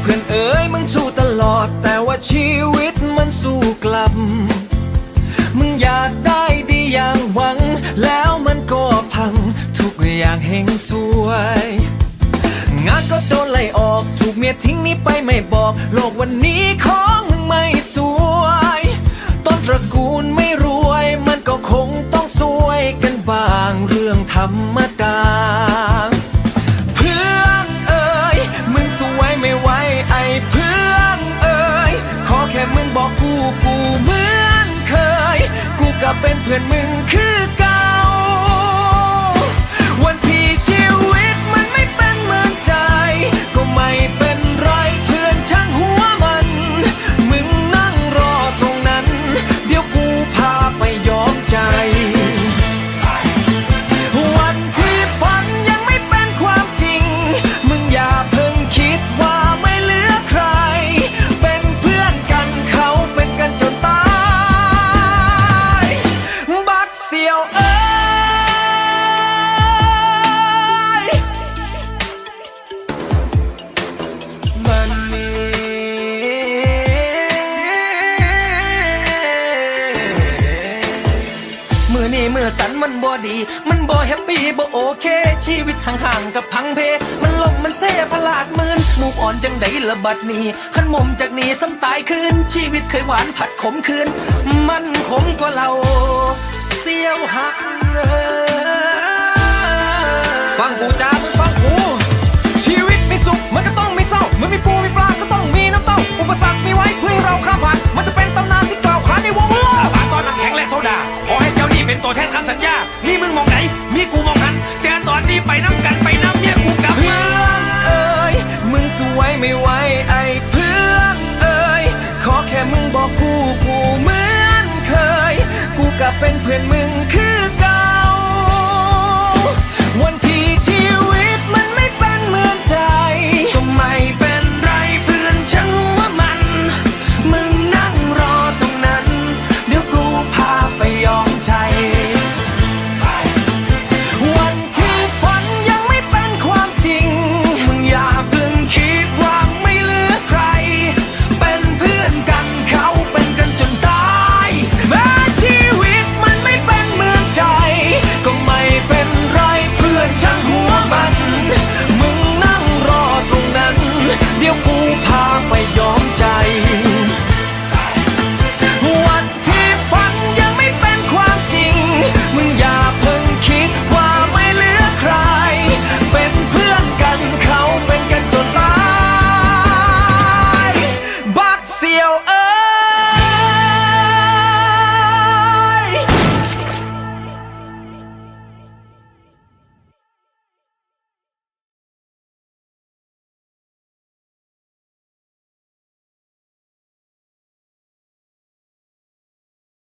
เพื่อนเอ๋ยมึงสู้ตลอด แต่ว่าชีวิตมันสู้กลับ มึงอยากได้ดีอย่างหวัง แล้วมันก็พัง ทุกอย่างเฮงสวย งานก็โดนไล่ออก ถูกเมียทิ้งนี้ไปไม่บอก โลกวันนี้ของมึงไม่สวย ต้นตระกูลไม่รวย มันก็คงต้องสวยกันบ้างเรื่องธรรม มึงบอกกูกูเหมือนเคย กูก็เป็นเพื่อนมึงคือ นี่มือสันมันบ่ดี มันบ่แฮปปี้บ่โอเค ชีวิตห่างๆกับพังเพ มันลมมันเซ่พลาดมืนมูกอ่อนจังไดละบัดนี้ขันมุมจากนี้ซ้ำตายคืน ชีวิตเคยหวานผัดขมคืน มันขมกว่าเราเสียวหัก ตัแทนคำสัญญา มีมึงมองไหน มีกูมองหัน แต่ตอนนี้ไปน้ำกันไปน้ำเมียกูกลับเพื่อนเอ้ย มึงสวยไม่ไหวไอ้เพื่อนเอ้ย ขอแค่มึงบอกกูกูเหมือนเคย กูกลับเป็นเพื่อนมึงคือเก่า วันที่ชีวิตมันไม่เป็นเหมือนใจ ก็ไม่เป็นไรเพื่อนช่างวมัน มึงนั่งรอตรงนั้น เดี๋ยวกูพาไปยอม